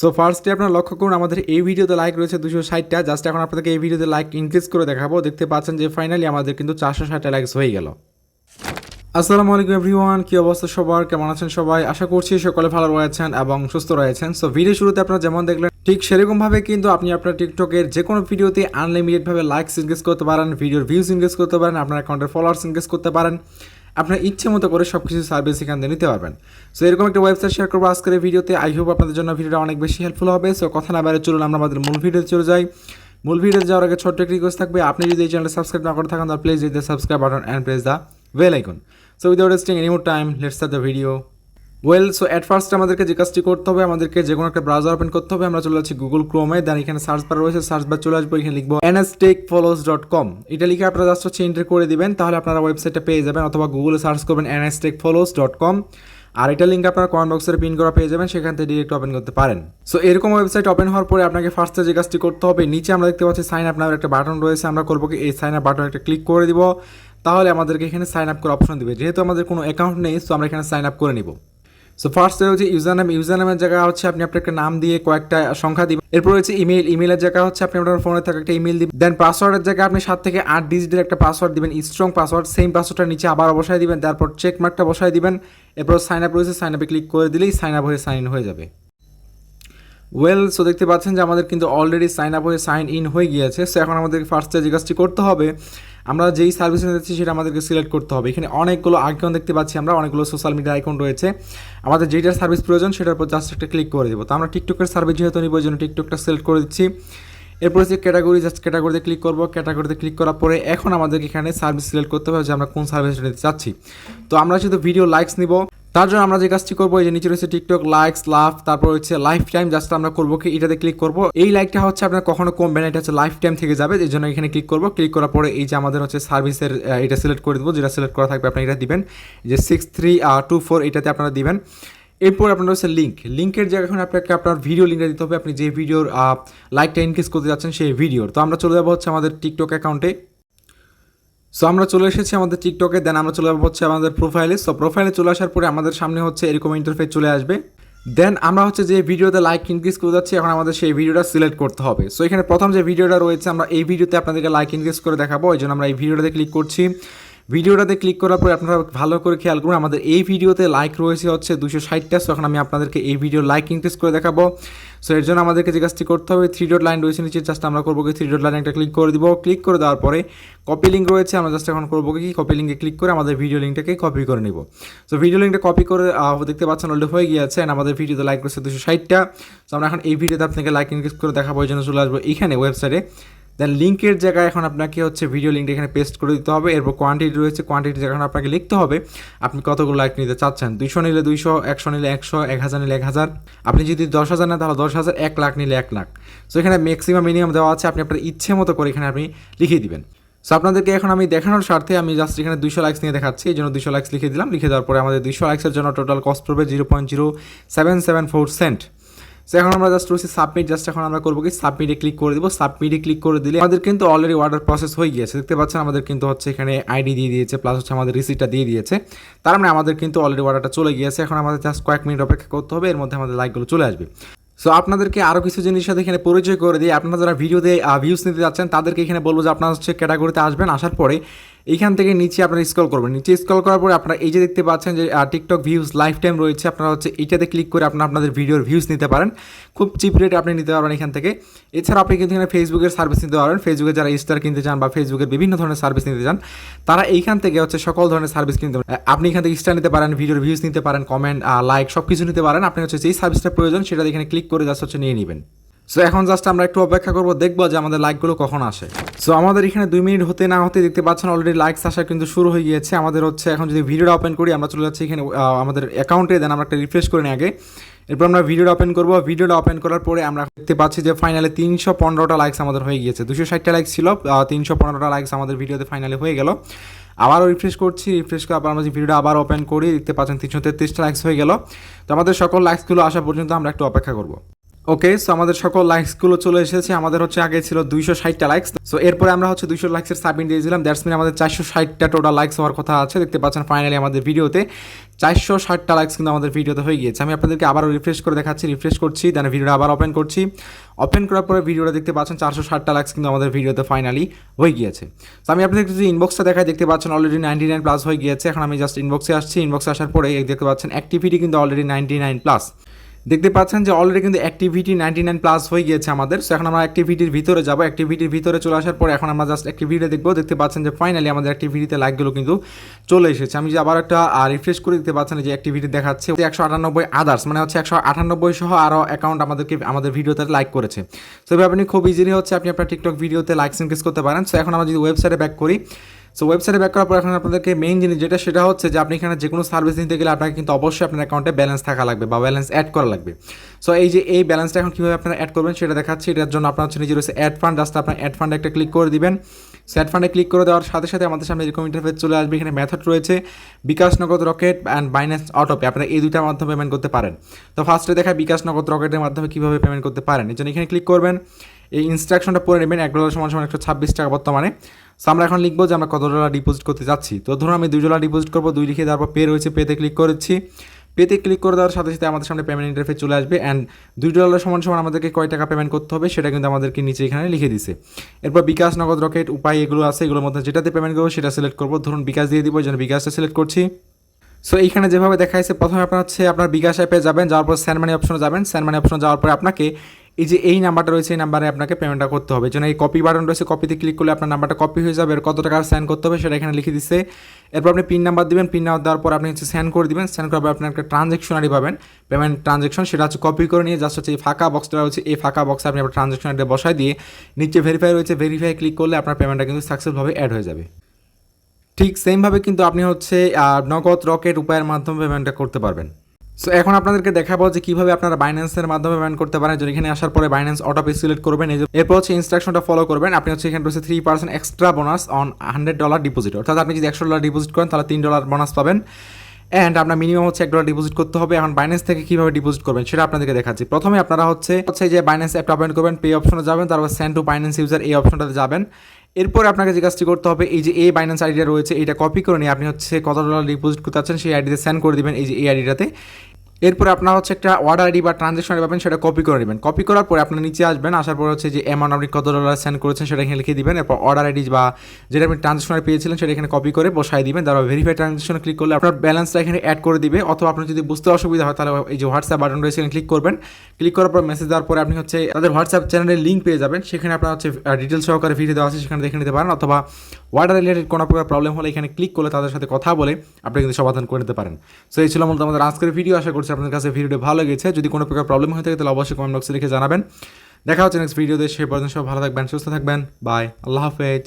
So ফার্স্টে আপনারা লক্ষ্য করুন, আমাদের এই ভিডিওতে লাইক রয়েছে দুশো ষাটটা। জাস্ট এখন আপনাদেরকে এই ভিডিওতে লাইক ইনক্রিজ করে দেখাবো। দেখতে পাচ্ছেন যে ফাইনালি আমাদের কিন্তু চারশো ষাটটা লাইকস হয়ে গেল। আসসালামু আলাইকুম এভরিওয়ান কী অবস্থা সবার? কেমন আছেন সবাই? আশা করছি সকলে ভালো রয়েছেন এবং সুস্থ রয়েছেন। সো ভিডিও শুরুতে আপনারা যেমন দেখলেন, ঠিক সেরকমভাবে কিন্তু আপনি আপনার টিকটকের যে কোনো ভিডিওতে আনলিমিটেডভাবে লাইকস ইনক্রিজ করতে পারেন ভিডিওর ভিউজ ইনক্রিজ করতে পারেন, আপনার অ্যাকাউন্টের ফলোয়ার্স ইনক্রিজ করতে পারেন। আপনার ইচ্ছে মতো করে সব কিছু সার্ভিস এখান থেকে নিতে পারবেন। সো এরকম একটা ওয়েবসাইট শেয়ার করব আজকের ভিডিওতে। আই হোপ আপনাদের জন্য ভিডিওটা অনেক বেশি হেল্পফুল হবে। সো কথা না বাইরে চলুন আমরা আমাদের মূল ভিডিওতে চলে যাই। মূল ভিডিওতে যাওয়ার আগে ছোট্ট একটি রিকোয়েস্ট থাকবে। আপনি যদি এই চ্যানেলটা সাবস্ক্রাইব না করে থাকেন, তাহলে please the subscribe button and press the bell icon so without wasting any more time let's the video well so at first আমাদেরকে যে কাজটি করতে হবে, আমাদেরকে যে কোনো একটা ব্রাউজার ওপেন করতে হবে। আমরা চলে যাচ্ছি গুগল ক্রোমে দেন এখানে সার্চ বার রয়েছে। সার্চ বার চলে আসব। এখানে লিখব এনএসটেক ফলোস ডট কম এটা লিখে আপনারা জাস্ট হচ্ছে এন্টার করে দিবেন। তাহলে আপনারা ওয়েবসাইটটা পেয়ে যাবেন অথবা গুগলে সার্চ করবেন এনএসটেক ফলোস ডট কম আর এটা লিঙ্ক আপনারা কমেন্ট বক্সের পিন করা পেয়ে যাবেন। সেখান থেকে ডিরেক্ট ওপেন করতে পারেন। সো এরকম ওয়েবসাইট ওপেন হওয়ার পরে আপনাকে ফার্স্টে যে কাজটি করতে হবে, নিচে আমরা দেখতে পাচ্ছি সাইন আপ নামের একটা বাটন রয়েছে। আমরা করব কি? এই সাইন আপ বাটন একটা ক্লিক করে দিব। তাহলে আমাদেরকে এখানে সাইন আপ করে অপশন দিবে। যেহেতু আমাদের কোনো অ্যাকাউন্ট নেই সো আমরা এখানে সাইন আপ করে নিব। সো ফার্স্ট হচ্ছে ইউজার নাম ইউজার নামের জায়গা হচ্ছে আপনি আপনার একটা নাম দিয়ে কয়েকটা সংখ্যা দিবেন। এরপর হচ্ছে ইমেল ইমেলের জায়গা হচ্ছে আপনি আপনার ফোনে থাকা একটা ইমেল দিবেন। দেন পাসওয়ার্ডের জায়গায় আপনি সাত থেকে আট ডিজিটের একটা পাসওয়ার্ড দিবেন। স্ট্রং পাসওয়ার্ড সেম পাসওয়ার্ডটা নিচে আবার বসাই দিবেন। তারপর চেক মার্কটা বসাই দিবেন। এরপর সাইন আপ রয়েছে সাইন আপে ক্লিক করে দিলেই সাইন আপ হয়ে সাইন হয়ে যাবে। ওয়েল সো দেখতে পাচ্ছেন যে আমাদের কিন্তু অলরেডি সাইন আপ হয়ে সাইন ইন হয়ে গিয়েছে। সো এখন আমাদের ফার্স্টে যে কাজটি করতে হবে, আমরা যেই সার্ভিস নিতেছি সেটা আমাদেরকে সিলেক্ট করতে হবে। এখানে অনেকগুলো আইকন দেখতে পাচ্ছি আমরা, অনেকগুলো সোশ্যাল মিডিয়া আইকন রয়েছে। আমাদের যেটার সার্ভিস প্রয়োজন সেটার উপর জাস্ট একটা ক্লিক করে দেবো। তো আমরা টিকটকের সার্ভিস যেহেতু নিব জন্য টিকটকটা সিলেক্ট করে দিচ্ছি। এরপর যে ক্যাটাগরি জাস্ট ক্যাটাগরিতে ক্লিক করব। ক্যাটাগরিতে ক্লিক করার পরে এখন আমাদেরকে এখানে সার্ভিস সিলেক্ট করতে হবে যে আমরা কোন সার্ভিসটা নিতে চাচ্ছি। তো আমরা শুধু ভিডিও লাইকস নিব। তার জন্য আমরা যে কাজটি করব, এই যে নিচে রয়েছে টিকটক লাইকস লাভ তারপর হচ্ছে লাইফ টাইম জাস্ট আমরা করব, কি এটাতে ক্লিক করব। এই লাইকটা হচ্ছে আপনার কখনো কমবে না, এটা হচ্ছে লাইফ টাইম থেকে যাবে, এই জন্য এখানে ক্লিক করব। ক্লিক করার পরে এই যে আমাদের হচ্ছে সার্ভিসের এটা সিলেক্ট করে দেবো, যেটা সিলেক্ট করা থাকবে, আপনি এটা দিবেন। যে সিক্স থ্রি টু ফোর এটাতে আপনারা দিবেন। এরপর আপনার হচ্ছে লিঙ্ক লিঙ্কের জায়গায় এখন আপনাকে আপনার ভিডিও লিঙ্কটা দিতে হবে। আপনি যে ভিডিওর লাইকটা ইনক্রিজ করতে যাচ্ছেন, সেই ভিডিওর তো আমরা চলে যাব হচ্ছে আমাদের টিকটক অ্যাকাউন্টে সো আমরা চলে এসেছি আমাদের টিকটকে দেন আমরা চলে যাব হচ্ছে আমাদের প্রোফাইলে সো প্রোফাইলে চলে আসার পরে আমাদের সামনে হচ্ছে এরকম ইন্টারফেস চলে আসবে। দেন আমরা হচ্ছে যে ভিডিওতে লাইক ইনক্রিজ করে যাচ্ছি, এখন আমাদের সেই ভিডিওটা সিলেক্ট করতে হবে। সো এখানে প্রথম যে ভিডিওটা রয়েছে, আমরা এই ভিডিওতে আপনাদেরকে লাইক ইনক্রিজ করে দেখাবো, ওই জন্য আমরা এই ভিডিওটাতে ক্লিক করছি। ভিডিওটাতে ক্লিক করার পরে আপনারা ভালো করে খেয়াল করুন, আমাদের এই ভিডিওতে লাইক রয়েছে হচ্ছে দুশো ষাটটা সো এখন আমি আপনাদেরকে এই ভিডিও লাইক ইনক্রিজ করে দেখাবো। সো এর জন্য আমাদেরকে যে কাজটি করতে হবে থ্রি ডট লাইন রয়েছে নিচে জাস্ট আমরা করব কি থ্রি ডট লাইন একটা ক্লিক করে দিব। ক্লিক করে দেওয়ার পরে কপি লিঙ্ক রয়েছে, আমরা জাস্ট এখন করব কি কপি লিঙ্কে ক্লিক করে আমাদের ভিডিও লিঙ্কটাকে কপি করে নিব। সো ভিডিও লিঙ্কটা কপি করে দেখতে পাচ্ছেন অলরেডি হয়ে গিয়েছে, and আমাদের ভিডিওতে লাইক রয়েছে দুশো ষাটটা। সো আমরা এখন এই ভিডিওতে আপনাকে লাইক ইনক্রিজ করে দেখাবো, এই জন্য চলে আসব এখানে ওয়েবসাইটে দেন লিঙ্কের জায়গায় এখন আপনাকে হচ্ছে ভিডিও লিঙ্কটা এখানে পেস্ট করে দিতে হবে। এরপর কোয়ান্টিটি রয়েছে কোয়ান্টিটি এখন আপনাকে লিখতে হবে। আপনি কতগুলো লাইক নিতে চাচ্ছেন? দুইশো নিলে দুইশো, একশো নিলে একশো, এক হাজার নিলে এক হাজার। আপনি যদি দশ হাজার নেন, তাহলে দশ হাজার, এক লাখ নিলে এক লাখ। সো এখানে ম্যাক্সিমাম মিনিমাম দেওয়া আছে। আপনি আপনার ইচ্ছে মতো করে এখানে আপনি লিখিয়ে দিবেন। সো আপনাদেরকে এখন আমি দেখানোর স্বার্থে আমি জাস্ট এখানে দুইশো লাইক্স নিয়ে দেখাচ্ছি। এই জন্য দুইশো লাইক্স লিখে দিলাম। লিখে দেওয়ার পরে আমাদের দুইশো লাইক্সের জন্য টোটাল কস্ট পড়বে zero point zero seven seven four cent so এখন আমরা জাস্ট রয়েছি সাবমিট জাস্ট এখন আমরা করব কি? সাবমিটে ক্লিক করে দিব। সাবমিটে ক্লিক করে দিলে আমাদের কিন্তু অলরেডি অর্ডার প্রসেস হয়ে গিয়েছে। দেখতে পাচ্ছেন আমাদের কিন্তু হচ্ছে এখানে আইডি দিয়ে দিয়েছে প্লাস হচ্ছে আমাদের রিসিপ্টটা দিয়ে দিয়েছে। তার মানে আমাদের কিন্তু অলরেডি অর্ডারটা চলে গিয়েছে। এখন আমাদের জাস্ট কয়েক মিনিট অপেক্ষা করতে হবে, এর মধ্যে আমাদের লাইকগুলো চলে আসবে। সো আপনাদেরকে আরও কিছু জিনিস সাথে এখানে পরিচয় করে দিই। আপনারা যারা ভিডিওতে ভিউজ নিতে যাচ্ছেন, তাদেরকে এখানে বলব যে আপনারা হচ্ছে ক্যাটাগরিতে আসবেন, আসার পরে এইখান থেকে নিচে আপনারা স্ক্রল করবেন। নিচে স্ক্রল করার পরে আপনারা এই যে দেখতে পাচ্ছেন যে টিকটক ভিউজ লাইফ টাইম রয়েছে, আপনারা হচ্ছে এইটাতে ক্লিক করে আপনারা আপনাদের ভিডিওর ভিউজ নিতে পারেন। খুব চিপ রেটে আপনি নিতে পারবেন এখান থেকে। এছাড়া আপনি কিন্তু এখানে ফেসবুকের সার্ভিস নিতে পারেন ফেসবুকে যারা স্টার কিনতে চান বা ফেসবুকের বিভিন্ন ধরনের সার্ভিস নিতে চান, তারা এইখান থেকে হচ্ছে সকল ধরনের সার্ভিস কিনতে পারেন। আপনি এখান থেকে স্টার নিতে পারেন ভিডিওর ভিউজ নিতে পারেন কমেন্ট লাইক সব কিছু নিতে পারেন। আপনি হচ্ছে যেই সার্ভিসটা প্রয়োজন সেটা এখানে ক্লিক করে জাস্ট হচ্ছে নিয়ে নেবেন। সো এখন জাস্ট আমরা একটু অপেক্ষা করব, দেখব যে আমাদের লাইকগুলো কখন আসে। সো আমাদের এখানে দুই মিনিট হতে না হতে দেখতে পাচ্ছেন অলরেডি লাইকস আসা কিন্তু শুরু হয়ে গিয়েছে। আমাদের হচ্ছে, এখন যদি ভিডিওটা ওপেন করি, আমরা চলে যাচ্ছি এখানে আমাদের অ্যাকাউন্টে দেন আমরা একটা রিফ্রেশ করে নিই আগে। এরপর আমরা ভিডিওটা ওপেন করব। ভিডিওটা ওপেন করার পরে আমরা দেখতে পাচ্ছি যে ফাইনালি তিনশো পনেরোটা লাইকস আমাদের হয়ে গিয়েছে। দুশো ষাটটা লাইকস ছিল তিনশো পনেরোটা লাইকস আমাদের ভিডিওতে ফাইনালি হয়ে গেল। আবারও রিফ্রেশ করছি রিফ্রেশ করে আবার আমরা ভিডিওটা আবার ওপেন করি, দেখতে পাচ্ছেন তিনশো তেত্রিশটা লাইকস হয়ে গেল। তো আমাদের সকল লাইকসগুলো আসা পর্যন্ত আমরা একটু অপেক্ষা করব। ওকে সো আমাদের সকল লাইকসগুলো চলে এসেছে। আমাদের হচ্ছে আগে ছিল দুইশো ষাটটা লাইকস সো এরপরে আমরা হচ্ছে দুইশো লাইকসের সাবমিট দিয়েছিলাম দ্যাটস মিন আমাদের চারশো ষাটটা টোটাল লাইকস হওয়ার কথা আছে। দেখতে পাচ্ছেন ফাইনালি আমাদের ভিডিওতে চারশো ষাটটা লাইকস কিন্তু আমাদের ভিডিওতে হয়ে গিয়েছে। আমি আপনাদেরকে আবারও রিফ্রেশ করে দেখাচ্ছি রিফ্রেশ করছি দেন ভিডিওটা আবার ওপেন করছি। ওপেন করার পরে ভিডিওটা দেখতে পাচ্ছেন চারশো ষাটটা লাইকস কিন্তু আমাদের ভিডিওতে ফাইনালি হয়ে গিয়েছে। তো আমি আপনাদেরকে যদি ইনবক্সটা দেখাই, দেখতে পাচ্ছেন অলরেডি নাইনটি নাইন প্লাস হয়ে গিয়েছে। এখন আমি জাস্ট ইনবক্সে আসছি। ইনবক্সে আসার পরে দেখতে পাচ্ছেন অ্যাক্টিভিটি কিন্তু অলরেডি নাইনটি নাইন প্লাস দেখতে পাচ্ছেন যে অলরেডি কিন্তু অ্যাক্টিভিটি নাইনটি নাইন প্লাস হয়ে গিয়েছে আমাদের। সো এখন আমরা অ্যাক্টিভিটির ভিতরে যাব। অ্যাক্টিভিটির ভিতরে চলে আসার পরে এখন আমরা জাস্ট অ্যাক্টিভিটি দেখব। দেখতে পাচ্ছেন যে ফাইনালি আমাদের অ্যাক্টিভিটিতে লাইকগুলো কিন্তু চলে এসেছে। আমি যে আবার একটা রিফ্রেশ করে দেখতে পাচ্ছেন যে অ্যাক্টিভিটি দেখাচ্ছে একশো আটানব্বই আদার্স মানে হচ্ছে একশো আটানব্বই সহ আরও অ্যাকাউন্ট আমাদেরকে, আমাদের ভিডিওতে লাইক করেছে। সো এভাবে আপনি খুব ইজিলি হচ্ছে। আপনি আপনার টিকটক ভিডিওতে লাইকস ইনক্রিজ করতে পারেন। সো এখন আমরা যদি ওয়েবসাইটে ব্যাক করি সো ওয়েবসাইটে ব্যাক করার পর এখন আপনাদেরকে মেইন জিনিস যেটা, সেটা হচ্ছে যে আপনি এখানে যে কোনো সার্ভিস নিতে গেলে আপনাকে কিন্তু অবশ্যই আপনার অ্যাকাউন্টে ব্যালেন্স থাকা লাগবে বা ব্যালেন্স অ্যাড করা লাগবে। সো এই যে এই ব্যালেন্সটা এখন কীভাবে আপনারা অ্যাড করবেন সেটা দেখাচ্ছি। এটার জন্য আপনার হচ্ছে নিজের হচ্ছে অ্যাড ফান্ড জাস্ট আপনার অ্যাড ফান্ডে একটা ক্লিক করে দিবেন। স্যাট ফান্ডে ক্লিক করে দেওয়ার সাথে সাথে আমাদের সামনে এরকম ইন্টারফেস চলে আসবে। এখানে মেথড রয়েছে বিকাশ নগদ রকেট অ্যান্ড বাইন্যান্স অটোপে আপনারা এই দুইটার মাধ্যমে পেমেন্ট করতে পারেন। তো ফার্স্টে দেখা বিকাশ নগদ রকেটের মাধ্যমে কীভাবে পেমেন্ট করতে পারেন। এই জন্য এখানে ক্লিক করবেন। এই ইনস্ট্রাকশনটা পড়ে নেবেন, এক ডলার সমান সমান একশো ছাব্বিশ টাকা বর্তমানে। সো আমরা এখন লিখব যে আমরা কত ডলার ডিপোজিট করতে যাচ্ছি। তো ধরুন আমি দুই ডলার ডিপোজিট করব, দুই লিখে তারপর পে রয়েছে পেতে ক্লিক করেছি। পেতে ক্লিক করে দেওয়ার সাথে সাথে আমাদের সামনে পেমেন্ট ইন্টারফেস চলে আসবে অ্যান্ড দুই ডলার সমান সমান আমাদেরকে কয় টাকা পেমেন্ট করতে হবে সেটা কিন্তু আমাদেরকে নিচে এখানে লিখে দিছে। এরপর বিকাশ নগদ রকেট উপায় এগুলো আছে, এগুলোর মধ্যে যেটাতে পেমেন্ট করব সেটা সিলেক্ট করব। ধরুন বিকাশ দিয়ে দিব জন্য বিকাশটা সিলেক্ট করছি। সো এইখানে যেভাবে দেখা যাচ্ছে প্রথমে আপনার হচ্ছে আপনার বিকাশ অ্যাপে যাবেন, যাওয়ার পর স্যান মানি অপশনে যাবেন। স্যান মানি অপশনে যাওয়ার পরে আপনাকে এই যে এই নাম্বারটা রয়েছে, এই নাম্বারে আপনাকে পেমেন্টটা করতে হবে। যেন এই কপি বাটন রয়েছে কপিতে ক্লিক করলে আপনার নাম্বারটা কপি হয়ে যাবে কত টাকা স্যান করতে হবে সেটা এখানে লিখে দিচ্ছে। এরপর আপনি পিন নাম্বার দিবেন পিন নাম্বার দেওয়ার পর আপনি হচ্ছে স্যান করে দিবেন স্যান করার পর আপনি একটা ট্রানজেকশনারি পাবেন। পেমেন্ট ট্রানজেকশন সেটা হচ্ছে কপি করে নিয়ে জাস্ট হচ্ছে এই ফাঁকা বক্সটা রয়েছে এই ফাঁকা বক্সে আপনি আপনার ট্রানজেকশনারিটা বসায় দিয়ে নিচে ভেরিফাই রয়েছে ভেরিফাই ক্লিক করলে আপনার পেমেন্টটা কিন্তু সাকসেসভাবে অ্যাড হয়ে যাবে। ঠিক সেমভাবে কিন্তু আপনি হচ্ছে নগদ রকেট উপায়ের মাধ্যমে পেমেন্টটা করতে পারবেন। সো এখন আপনাদেরকে দেখাবো যে কীভাবে আপনারা বাইন্যান্সের মাধ্যমে পেমেন্ট করতে পারেন। যদি এখানে আসার পরে বাইন্যান্স অটোপে সিলেক্ট করবেন এরপর হচ্ছে ইনস্ট্রাকশনটা ফলো করবেন। আপনি হচ্ছে এখানে রয়েছে three percent extra bonus on hundred dollar deposit অর্থাৎ আপনি যদি একশো ডলার ডিপোজিট করেন, তাহলে তিন ডলার বোনাস পাবেন। অ্যান্ড আপনার মিনিমাম হচ্ছে এক ডলার ডিপোজিট করতে হবে। এখন বাইন্যান্স থেকে কীভাবে ডিপোজিট করবেন, সেটা আপনাদেরকে দেখাচ্ছি। প্রথমে আপনারা হচ্ছে হচ্ছে যে বাইন্যান্স অ্যাপটা ওপেন করবেন পে অপশনে যাবেন, তারপর সেন্ড টু বাইন্যান্স ইউজার এই অপশনটাতে যাবেন। এরপর আপনাকে যে কাজটি করতে হবে, এই যে এই বাইন্যান্স আইডিয়া রয়েছে এটা কপি করে নিয়ে আপনি হচ্ছে কত ডলার ডিপোজিট করতে চাচ্ছেন, সেই আইডিতে সেন্ড করে দিবেন এই যে এই আইডিটাতে এরপর আপনার হচ্ছে একটা অর্ডার আইডি বা ট্রানজেকশন পাবেন, সেটা কপি করে নেবেন। কপি করার পরে আপনার নিচে আসবেন, আসার পর হচ্ছে যে অ্যামাউন্ট আপনি কত ডলার সেন্ড করেছেন সেটা এখানে লিখে দিবেন, এরপর অর্ডার আইডি বা যেটা আপনি ট্রানজেকশনে পেয়েছিলেন সেটা এখানে কপি করে বসাই দিবেন, তারপর ভেরিফাই ট্রানজেকশনে ক্লিক করলে আপনার ব্যালেন্সটা এখানে অ্যাড করে দিবে, অথবা আপনার যদি বুঝতে অসুবিধা হয় তাহলে এই যে হোয়াটসঅ্যাপ বাটন রয়েছে এখানে ক্লিক করবেন। ক্লিক করার পর মেসেজ দেওয়ার পরে আপনি হচ্ছে তাদের হোয়াটসঅ্যাপ চ্যানেলের লিঙ্ক পেয়ে যাবেন, সেখানে আপনার হচ্ছে ডিটেলস সহকারে ভিডিও দেওয়া আছে, সেখানে দেখে নিতে পারেন, অথবা ওয়াটার রিলেটেড কোনো প্রকার প্রবলেম হলে এখানে ক্লিক করলে তাদের সাথে কথা বলে আপনি কিন্তু সমাধান করে নিতে পারেন। সো এই ছিল মূলত আমাদের আজকের ভিডিও আশা করছি আপনাদের কাছে ভিডিওটি ভালো লেগেছে। যদি কোনো প্রকার প্রবলেম হয়ে থাকে, তাহলে অবশ্যই কমেন্ট বক্সে লিখে জানাবেন। দেখা হচ্ছে নেক্সট ভিডিওতে সে পর্যন্ত সব ভালো থাকবেন, সুস্থ থাকবেন। বাই আল্লাহ হাফেজ।